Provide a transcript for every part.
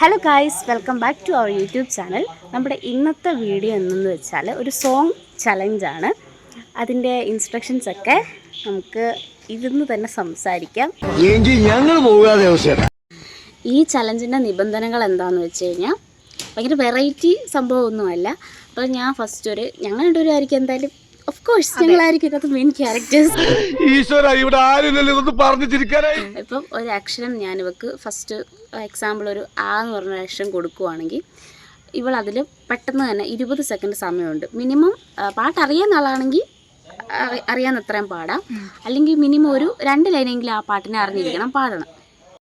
Hello guys welcome back to our YouTube channel നമ്മുടെ ഇന്നത്തെ video എന്തെന്ന് വെച്ചാൽ ഒരു സോങ് ചലഞ്ചാണ് അതിന്റെ ഇൻസ്ട്രക്ഷൻസ് ഒക്കെ നമുക്ക് ഇരുന്ന് തന്നെ സംസാരിക്കാം. ഞങ്ങൾ പോകാതെ ഈ ചലഞ്ചിന്റെ നിബന്ധനകൾ എന്താണെന്ന് വെച്ച് കഴിഞ്ഞാൽ ഭയങ്കര വെറൈറ്റി സംഭവമൊന്നുമല്ല അപ്പോൾ ഞാൻ ഫസ്റ്റ് ഒരു ഞങ്ങൾ രണ്ടുപേരും ആയിരിക്കും എന്തായാലും ഓഫ് കോഴ്സ് ഞങ്ങളായിരിക്കും ഇതിനകത്ത് മെയിൻ ക്യാരക്ടേഴ്സ് ഈശ്വര ഇവിടെ ആരുമില്ലല്ലോ ഇതൊന്ന് പറഞ്ഞു ചിരിക്കാനായി ഇപ്പം ഒരു അക്ഷരം ഞാൻ ഇവക്ക് ഫസ്റ്റ് എക്സാമ്പിൾ ഒരു ആ എന്ന് പറഞ്ഞ ഒരു അക്ഷരം കൊടുക്കുവാണെങ്കിൽ ഇവൾ അതിൽ പെട്ടെന്ന് തന്നെ ഇരുപത് സെക്കൻഡ് സമയമുണ്ട്. മിനിമം പാട്ട് അറിയാൻ ആളാണെങ്കിൽ അറിയാൻ അറിയാവുന്ന അത്രയും പാടാം. അല്ലെങ്കിൽ മിനിമം ഒരു രണ്ട് ലൈനെങ്കിലും ആ പാട്ടിനെ അറിഞ്ഞിരിക്കണം പാടണം.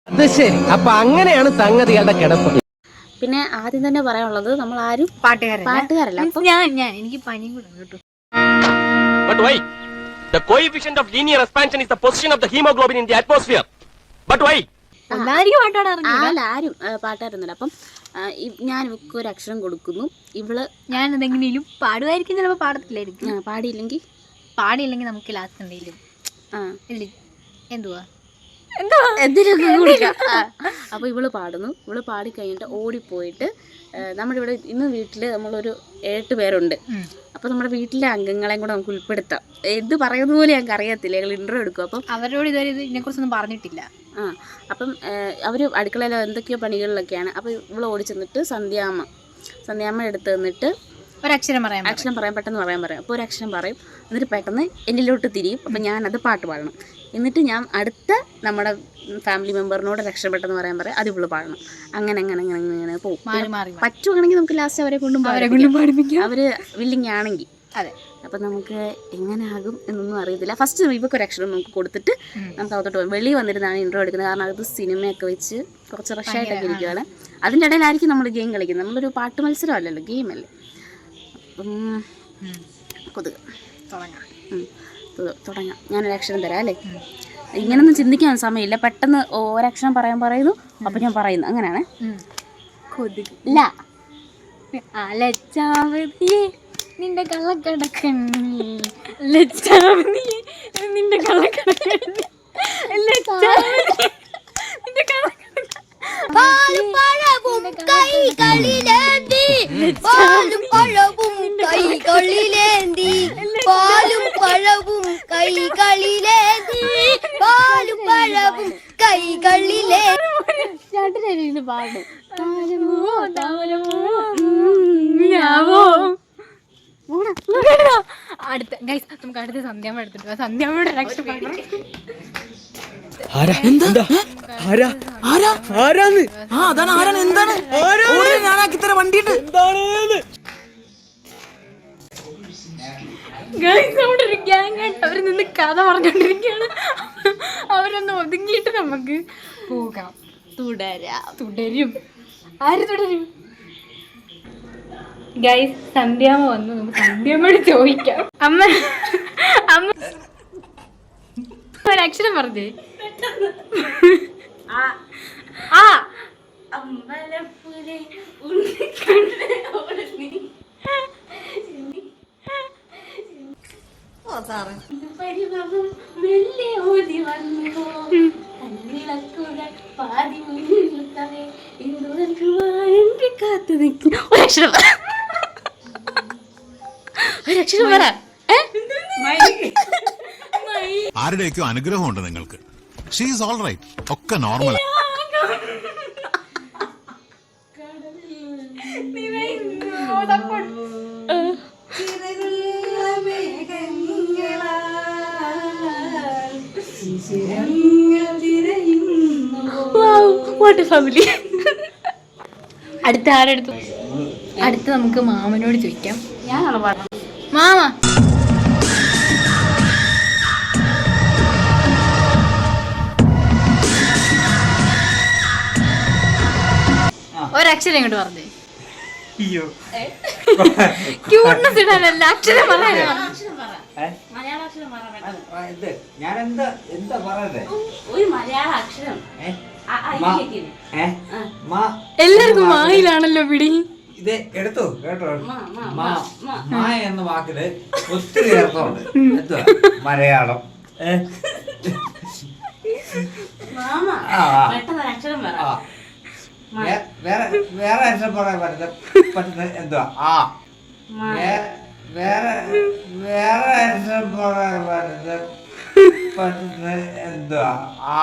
അത് ശരി. അപ്പൊ അങ്ങനെയാണ് സംഗതികളുടെ കിടപ്പ്. പിന്നെ ആദ്യം തന്നെ പറയാനുള്ളത് നമ്മൾ ആരും പാട്ടുകാരല്ല. പാട്ടുകാരല്ല അപ്പം ഞാൻ ഞാൻ എനിക്ക് പനിയും കൂടെ കേട്ടോ. But why? The coefficient of linear expansion is the position of the hemoglobin in the atmosphere. But why? എല്ലാരും പാട്ടാണ് അറിഞ്ഞു ആല ആരും ആ, അപ്പം ഞാൻ ഇവക്ക് ഒരു അക്ഷരം കൊടുക്കുന്നു. ഇവൾ ഞാൻ എന്തെങ്കിലും പാടുമായിരിക്കും ചിലപ്പോൾ പാടത്തില്ലായിരിക്കും. പാടിയില്ലെങ്കിൽ? പാടിയില്ലെങ്കിൽ നമുക്ക് ലാസ്റ്റ് എന്തെങ്കിലും എന്തുവാ? എന്തിനൊക്കെ കുടിക്കാം അപ്പോൾ ഇവൾ പാടുന്നു. ഇവൾ പാടി കഴിഞ്ഞിട്ട് ഓടിപ്പോയിട്ട് നമ്മുടെ ഇവിടെ ഇന്ന് വീട്ടിൽ നമ്മളൊരു എട്ട് പേരുണ്ട്. അപ്പൊ അപ്പോൾ നമ്മുടെ വീട്ടിലെ അംഗങ്ങളെയും കൂടെ നമുക്ക് ഉൾപ്പെടുത്താം. എന്ത് പറയുന്ന പോലെ ഞങ്ങൾക്ക് അറിയത്തില്ല. ഞങ്ങൾ ഇന്റർവ്യൂ എടുക്കും. അപ്പം അവരോട് ഇതുവരെ ഇതിനെക്കുറിച്ചൊന്നും പറഞ്ഞിട്ടില്ല. ആ അപ്പം അവർ അടുക്കളയിലോ എന്തൊക്കെയോ പണികളിലൊക്കെയാണ്. അപ്പോൾ ഇവൾ ഓടിച്ചെന്നിട്ട് സന്ധ്യാമ്മ സന്ധ്യാമ്മ എടുത്ത് തന്നിട്ട് ഒരക്ഷരം പറയാം. പറ. അക്ഷരം പറയാം പെട്ടെന്ന് പറയാൻ പറയാം. അപ്പോൾ ഒരു അക്ഷരം പറയും. എന്നിട്ട് പെട്ടെന്ന് എന്നിലോട്ട് തിരിയും. അപ്പം ഞാനത് പാട്ട് പാടണം. എന്നിട്ട് ഞാൻ അടുത്ത നമ്മുടെ ഫാമിലി മെമ്പറിനോട് രക്ഷപ്പെട്ടെന്ന് പെട്ടെന്ന് പറയാൻ പറയാം. അത് ഇവൾ പാടണം. അങ്ങനെ അങ്ങനെ അങ്ങനെ അങ്ങനെ പോകും. പറ്റുവാണെങ്കിൽ നമുക്ക് ലാസ്റ്റ് അവരെ കൊണ്ടും അവരെ കൊണ്ടും പാടിപ്പിക്കാം. അവർ വില്ലിങ് ആണെങ്കിൽ. അതെ. അപ്പം നമുക്ക് എങ്ങനെ ആകും എന്നൊന്നും അറിയത്തില്ല. ഫസ്റ്റ് ഇവക്ക് ഒരു അക്ഷരം നമുക്ക് കൊടുത്തിട്ട്. നമുക്ക് അകത്തോട്ട് പോകാം വെളി വന്നിരുന്നാണ് ഇൻട്രോ എടുക്കുന്നത്. കാരണം അത് സിനിമയൊക്കെ വെച്ച് കുറച്ച് റഷായിട്ടൊക്കെ ഇരിക്കുകയാണ് അതിന്റെ ഇടയിലായിരിക്കും നമ്മൾ ഗെയിം കളിക്കുന്നത്. നമ്മളൊരു പാട്ട് മത്സരമല്ലല്ലോ ഗെയിമല്ലേ അപ്പം ഉം. കൊതുക്. തുടങ്ങാം. തുടങ്ങാം. ഞാനൊരു അക്ഷരം തരാം അല്ലേ? ഇങ്ങനൊന്നും ചിന്തിക്കാൻ സമയമില്ല. പെട്ടെന്ന് ഒരക്ഷരം പറയാൻ പറയുന്നു. അപ്പം ഞാൻ പറയുന്നു. അങ്ങനെയാണ്. കൊതുക്. അലച്ചാവതിയേ നിന്റെ കള്ളക്കടക്കണ്ണി ലച്ചാവതിയേ നിന്റെ കള്ളക്കടക്കണ്ണി നിന്റെ പാലും പഴവും കൈകളിലേന്തി പാലും പഴവും കൈകളിലേന്തി പാലും പഴവും കൈകളിലേ അടുത്ത് പാടും അടുത്ത ഗൈസ് നമുക്ക് അടുത്ത സന്ധ്യാമ്മ എടുത്തിട്ട്. സന്ധ്യാമ്മയുടെ രക്ഷ ആരാ? എന്താ? ആരാ? ആരാ? ആരാന്ന്? ആ അതാണ് ആരാണ്? എന്താണ്? ഞാനാക്കി തരാം വണ്ടിയിട്ട് എന്താണ് ഗൈസ് അവിടെ ഒരു ഗ്യാങ് ആയിട്ട് അവർ നിന്ന് കഥ പറഞ്ഞുകൊണ്ടിരിക്കുകയാണ് അവരൊന്ന് ഒതുങ്ങിയിട്ട് നമുക്ക് പോകാം. തുടരാം. തുടരും. ആര് തുടരും? ഗൈസ് സന്ധ്യാമ്മ വന്നു. നമുക്ക് സന്ധ്യാമ്മയോട് ചോദിക്കാം. അമ്മ അമ്മ. ഒരക്ഷരം പറഞ്ഞേ. ആ അമ്പലപ്പുഴ ഉണ്ണിക്കണ്ണ നിൽക്കുന്നു. ഒരക്ഷരം അനുഗ്രഹം ഒരക്ഷരം പറ. ഏ? ആരുടെയൊക്കെയോ അനുഗ്രഹമുണ്ട് നിങ്ങൾക്ക്. ഷീസ് ഓൾ റൈറ്റ് ഒക്കെ നോർമൽ Wow, ഫാമിലി. അടുത്ത ആരെടുത്തു അടുത്ത് നമുക്ക് മാമനോട് ചോദിക്കാം. മാമ. ഒരക്ഷരം ഇങ്ങോട്ട് പറഞ്ഞേ. ക്യൂട്ട്നസ് ഇടാനല്ല അക്ഷരം പറയാനാ. ഇത്. ഞാൻ എന്താ എന്താ പറയുന്നത് ഒരു മലയാള അക്ഷരം എല്ലാവർക്കും മായിലാണല്ലോ പിടി ഇത് എടുത്തു കേട്ടോ? മാ, മാ, മാ മാ. മാ. എന്ന വാക്കിൽ ഒത്തിരി അർത്ഥമുണ്ട്. എന്തുവാ? മലയാളം. വേറെ വേറെ അക്ഷരം പറയാൻ പറ്റുന്ന പറ്റുന്ന എന്തുവാ? ആ. വേറെ വേറെ എന്തും പറയാൻ പറ്റുന്നത് പറ്റുന്നത് എന്തുവാ? ആ.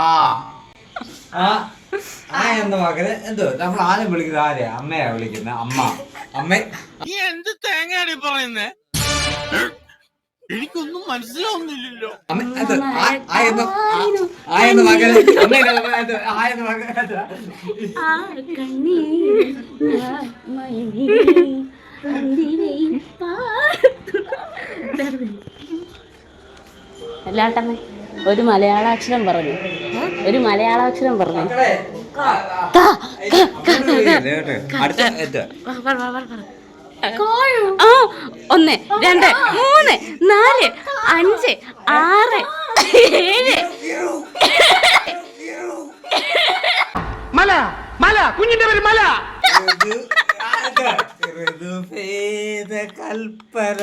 ആ ആ എന്ന വാക്കിന് എന്തുവാ? നമ്മൾ ആദ്യം വിളിക്കുന്നത് ആരെയാ? അമ്മയാ വിളിക്കുന്നത്. അമ്മ. അമ്മ. നീ എന്ത് തേങ്ങയാണ് പറയുന്നേ? എനിക്കൊന്നും മനസ്സിലാവുന്നില്ലല്ലോ. അമ്മ എന്ത് ആ ആ എല്ലാട്ടമ്മേ ഒരു മലയാളാക്ഷരം പറഞ്ഞു. ഒരു മലയാളാക്ഷരം പറഞ്ഞു. ആ ഒന്ന് രണ്ട് മൂന്ന് നാല് അഞ്ച് ആറ് ഏഴ്. മല മല കുഞ്ഞിന്റെ പേര് മല ഋതു- ആ, എന്തുവാ? ഋതുഭേദ കൽപ്പന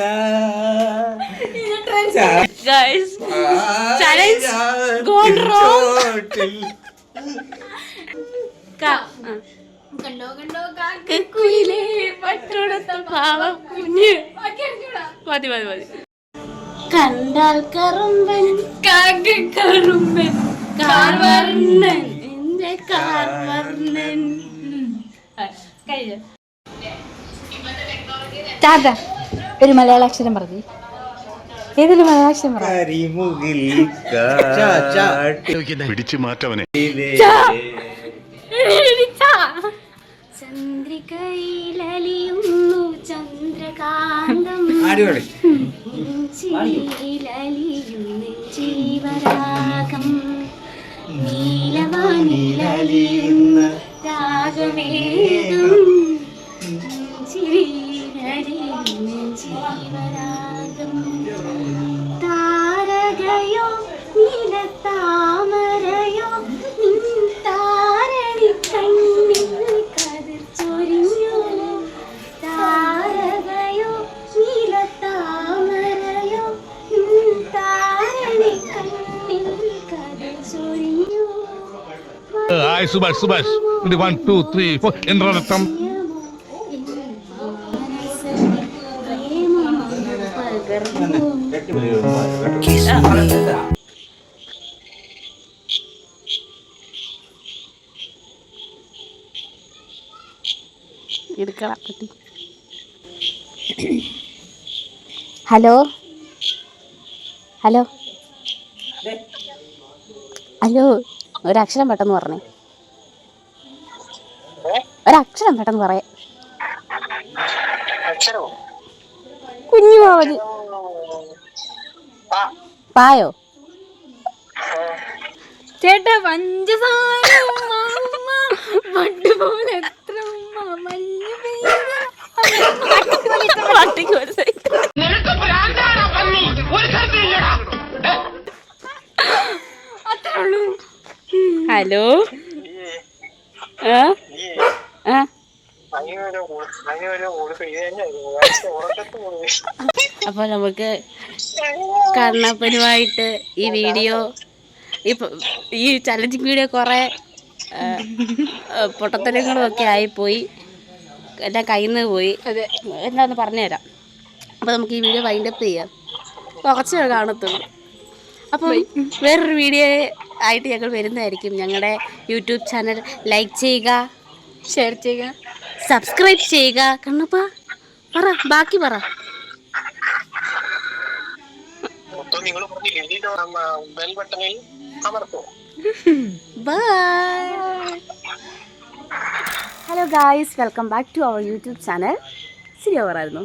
ഗൈസ് Challenge gone wrong. കണ്ടോ കണ്ടോ കുയിലേ പട്ടുടുത്ത പാവം കുഞ്ഞ്. മതി മതി മതി. കണ്ടാൽ കറുമ്പൻ. കറുമ്പൻ. കാർവർണൻ എന്റെ കാർവർണൻ കഴിഞ്ഞു. ടാറ്റ ഒരു മലയാള അക്ഷരം പറഞ്ഞു. ഏതൊരു മലയാള അക്ഷരം പിടിച്ചു മാറ്റവനെ ചന്ദ്രികയിലലിയുന്നു ചന്ദ്രകാന്തം. ജീവരാഗം നെഞ്ചിലലിയും നെഞ്ചീവരാഗം നീലവാനിലലിയുന്ന രാഗമേതും hi Subhash Subhash one two three four എന്നർത്ഥം എടുക്കണം. ഹലോ? ഹലോ? ഹലോ ഒരക്ഷരം പെട്ടെന്ന് പറഞ്ഞേ. ഒരക്ഷരം പെട്ടെന്ന് പറയാ. കുഞ്ഞു മാവന് പായോ? ചേട്ടാ പഞ്ചസാര പോലെ അപ്പോൾ നമുക്ക് കർണപ്പനുമായിട്ട് ഈ വീഡിയോ ഇപ്പം ഈ ചലഞ്ചിങ് വീഡിയോ കുറേ പൊട്ടത്തരങ്ങളും ഒക്കെ ആയിപ്പോയി. എല്ലാം കയ്യിൽ നിന്ന് പോയി. അതെ. എന്താന്ന് പറഞ്ഞുതരാം. അപ്പോൾ നമുക്ക് ഈ വീഡിയോ വൈൻഡപ്പ് ചെയ്യാം. കുറച്ചേ കാണത്തുള്ളൂ. അപ്പോൾ വേറൊരു വീഡിയോ ആയിട്ട് ഞങ്ങൾ വരുന്നതായിരിക്കും. ഞങ്ങളുടെ യൂട്യൂബ് ചാനൽ ലൈക്ക് ചെയ്യുക ഷെയർ ചെയ്യുക. സബ്സ്ക്രൈബ് ചെയ്യുക. കണ്ണപ്പ പറ ബാക്കി പറ. നിങ്ങൾ ബെൽ ബട്ടണിൽ അമർത്തും. Hello guys welcome back to our YouTube channel ശരി ഓവറായിരുന്നു